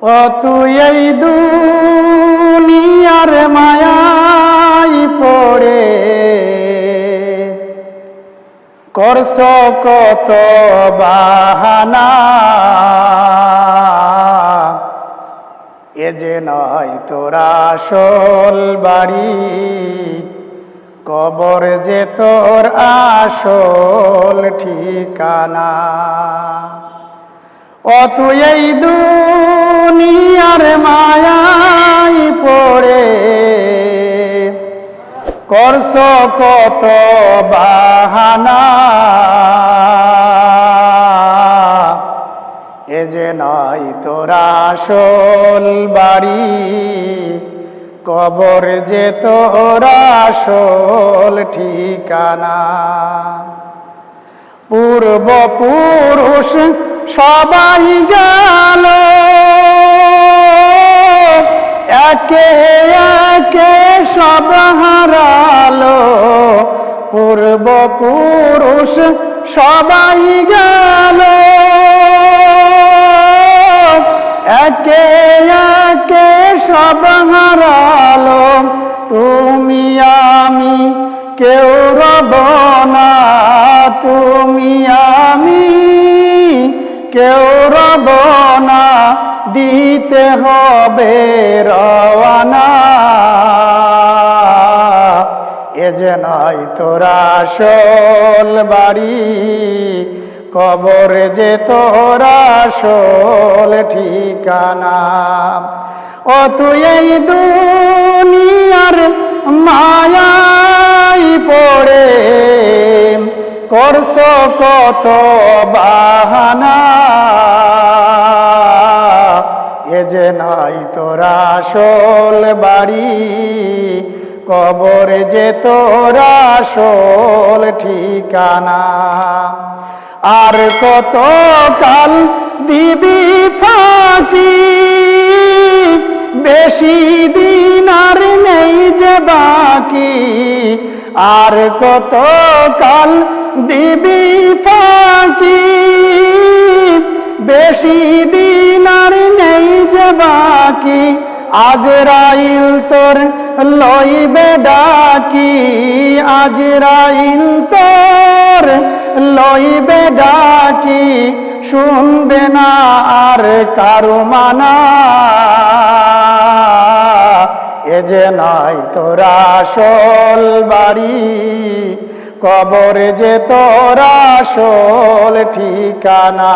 ও তুই এই দুনিয়ার মায়াই পড়ে। করছ কত বাহানা। এ যে নয় তোরা আসল বাড়ি, কবর যে তোর আসল ঠিকানা। তুই এই দুনিয়ার মায়াই পড়ে। করছ কত বাহানা। এ যে নয় তোরা আসল বাড়ি, কবর যে তোরা আসল ঠিকানা। পূর্ব পুরুষ সবাই গেল। একে একে সব হারালো। পূর্ব পুরুষ সবাই গেল। একে একে সব হারালো। তুমি আমি, কেউ রব না। তুমি আমি, কেউ রব দিতে হবে রওয়ানা। এ যে নয় তোরা আসল বাড়ি, কবর যে তোরা আসল ঠিকানা। ও তুই এই দুনিয়ার মায়াই পড়ে, করছ কত বাহানা। এ যে নাই তোরা আসল বাড়ি, কবর যে তোরা আসল ঠিকানা। আর কত কাল দিবি ফাঁকি, বেশি দিন আর নেই যে বাকি। আর কত কাল দিবি ফাঁকি, বেশি দিন বাকি, আজ রাইল তোর লইবে ডাকি, আজ রাইল তোর লইবে ডাকি, শুনবে না আর কারও মানা। এ যে নাই তোরা আসল বাড়ি কবরে যে তোরা আসল ঠিকানা,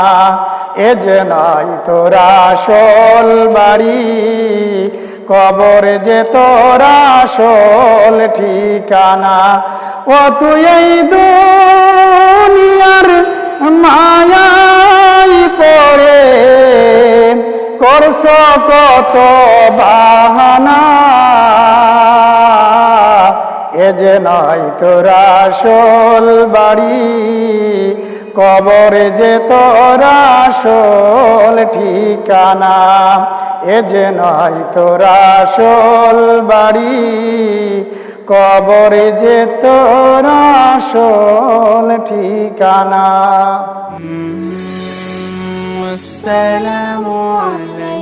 এ যে নাই তোরা আসল বাড়ি। কবরে যে তোরা আসল ঠিকানা, ও তুই এই দুনিয়ার মায়াই পড়ে। করছ কত বাহানা তোরা আসল বাড়ি কবরে যে তোরা আসল ঠিকানা এ যে নয় তোরা আসল বাড়ি কবরে যে তোরা আসল ঠিকানা والسلام عليكم